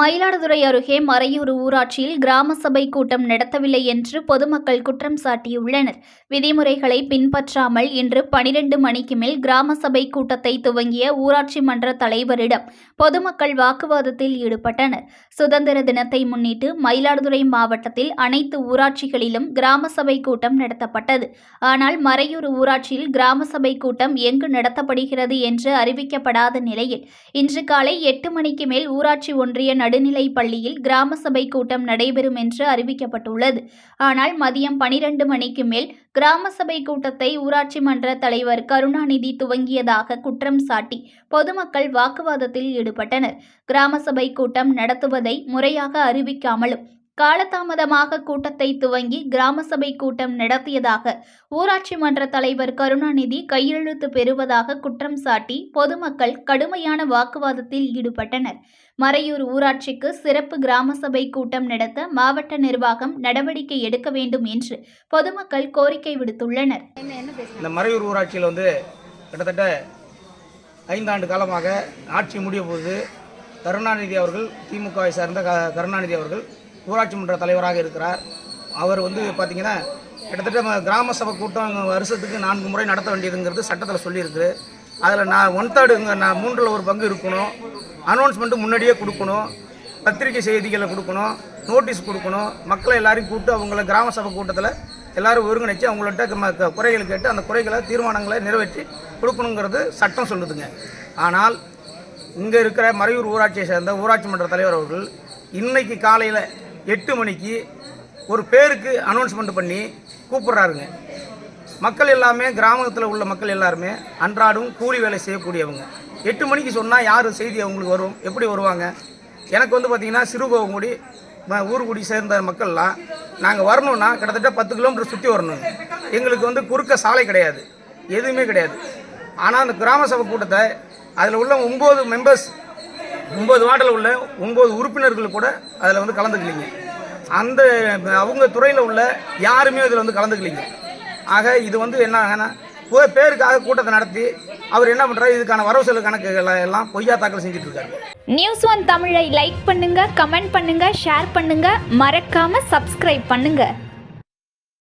மயிலாடுதுறை அருகே மறையூர் ஊராட்சியில் கிராம சபை கூட்டம் நடத்தவில்லை என்று பொதுமக்கள் குற்றம் சாட்டியுள்ளனர். விதிமுறைகளை பின்பற்றாமல் இன்று பனிரெண்டு மணிக்கு மேல் கிராம சபை கூட்டத்தை துவங்கிய ஊராட்சி மன்ற தலைவரிடம் பொதுமக்கள் வாக்குவாதத்தில் ஈடுபட்டனர். சுதந்திர தினத்தை முன்னிட்டு மயிலாடுதுறை மாவட்டத்தில் அனைத்து ஊராட்சிகளிலும் கிராம சபை கூட்டம் நடத்தப்பட்டது. ஆனால் மறையூர் ஊராட்சியில் கிராம சபை கூட்டம் எங்கு நடத்தப்படுகிறது என்று அறிவிக்கப்படாத நிலையில் இன்று காலை எட்டு மணிக்கு மேல் ஊராட்சி ஒன்றிய நடுநிலைப் பள்ளியில் கிராம சபை கூட்டம் நடைபெறும் என்று அறிவிக்கப்பட்டுள்ளது. ஆனால் மதியம் பனிரெண்டு மணிக்கு மேல் கிராம சபை கூட்டத்தை ஊராட்சி மன்ற தலைவர் கருணாநிதி துவங்கியதாக குற்றம் சாட்டி பொதுமக்கள் வாக்குவாதத்தில் ஈடுபட்டனர். கிராம சபை கூட்டம் நடத்துவதை முறையாக அறிவிக்காமலும் காலதாமதமாக கூட்டத்தை துவங்கி கிராம சபை கூட்டம் நடத்தியதாக ஊராட்சி மன்ற தலைவர் கருணாநிதி கையெழுத்து பெறுவதாக குற்றம் சாட்டி பொதுமக்கள் கடுமையான வாக்குவாதத்தில் ஈடுபட்டனர். மறையூர் ஊராட்சிக்கு சிறப்பு கிராம சபை கூட்டம் நடத்த மாவட்ட நிர்வாகம் நடவடிக்கை எடுக்க வேண்டும் என்று பொதுமக்கள் கோரிக்கை விடுத்துள்ளனர். இந்த மறையூர் ஊராட்சியில் வந்து கிட்டத்தட்ட ஐந்தாண்டு காலமாக ஆட்சி முடிய போது கருணாநிதி அவர்கள் திமுகவை சார்ந்த கருணாநிதி அவர்கள் ஊராட்சி மன்ற தலைவராக இருக்கிறார். அவர் வந்து பார்த்திங்கன்னா கிட்டத்தட்ட கிராம சபை கூட்டம் வருஷத்துக்கு நான்கு முறை நடத்த வேண்டியதுங்கிறது சட்டத்தில் சொல்லியிருக்கு. அதில் நான் ஒன் தேர்டு நான் மூன்றில் ஒரு பங்கு இருக்கணும். அனௌன்ஸ்மெண்ட்டு முன்னாடியே கொடுக்கணும். பத்திரிகை செய்திகளை கொடுக்கணும். நோட்டீஸ் கொடுக்கணும். மக்களை எல்லாரையும் கூப்பிட்டு அவங்கள கிராம சபை கூட்டத்தில் எல்லாரும் ஒருங்கிணைச்சு அவங்கள்ட்ட க- குறைகள் கேட்டு அந்த குறைகளை தீர்மானங்களை நிறைவேற்றி கொடுக்கணுங்கிறது சட்டம் சொல்லுதுங்க. ஆனால் இங்கே இருக்கிற மறையூர் ஊராட்சியை சேர்ந்த ஊராட்சி மன்ற தலைவர் அவர்கள் இன்றைக்கு காலையில் எட்டு மணிக்கு ஒரு பேருக்கு அனௌன்ஸ்மெண்ட் பண்ணி கூப்பிட்றாருங்க. மக்கள் எல்லாமே கிராமத்தில் உள்ள மக்கள் எல்லாருமே அன்றாடம் கூலி வேலை செய்யக்கூடியவங்க. எட்டு மணிக்கு சொன்னால் யார் செய்தி அவங்களுக்கு வரும்? எப்படி வருவாங்க? எனக்கு வந்து பார்த்திங்கன்னா சிறுகோவங்குடி ஊர்குடி சேர்ந்த மக்கள்லாம் நாங்கள் வரணும்னா கிட்டத்தட்ட பத்து கிலோமீட்டர் சுற்றி வரணும் எங்களுக்கு வந்து குறுக்க சாலை கிடையாது. எதுவுமே கிடையாது. ஆனால் அந்த கிராம சபை கூட்டத்தை அதில் உள்ள ஒம்பது மெம்பர்ஸ் ஒம்பது வார்டில் உள்ள ஒம்பது உறுப்பினர்கள் கூட அதில் வந்து கலந்துக்கலிங்க. அந்த அவங்க துறையில் உள்ள யாருமே இதில் வந்து கலந்துக்கலிங்க. ஆக இது வந்து என்ன ஆகுனா பேருக்காக கூட்டத்தை நடத்தி அவர் என்ன பண்ணுறாரு இதுக்கான வரவு செலவு கணக்குகளை எல்லாம் பொய்யா தாக்கல் செஞ்சுட்டு இருக்காரு நியூஸ் ஒன் தமிழை லைக் பண்ணுங்க கமெண்ட் பண்ணுங்க ஷேர் பண்ணுங்க மறக்காம சப்ஸ்கிரைப் பண்ணுங்க.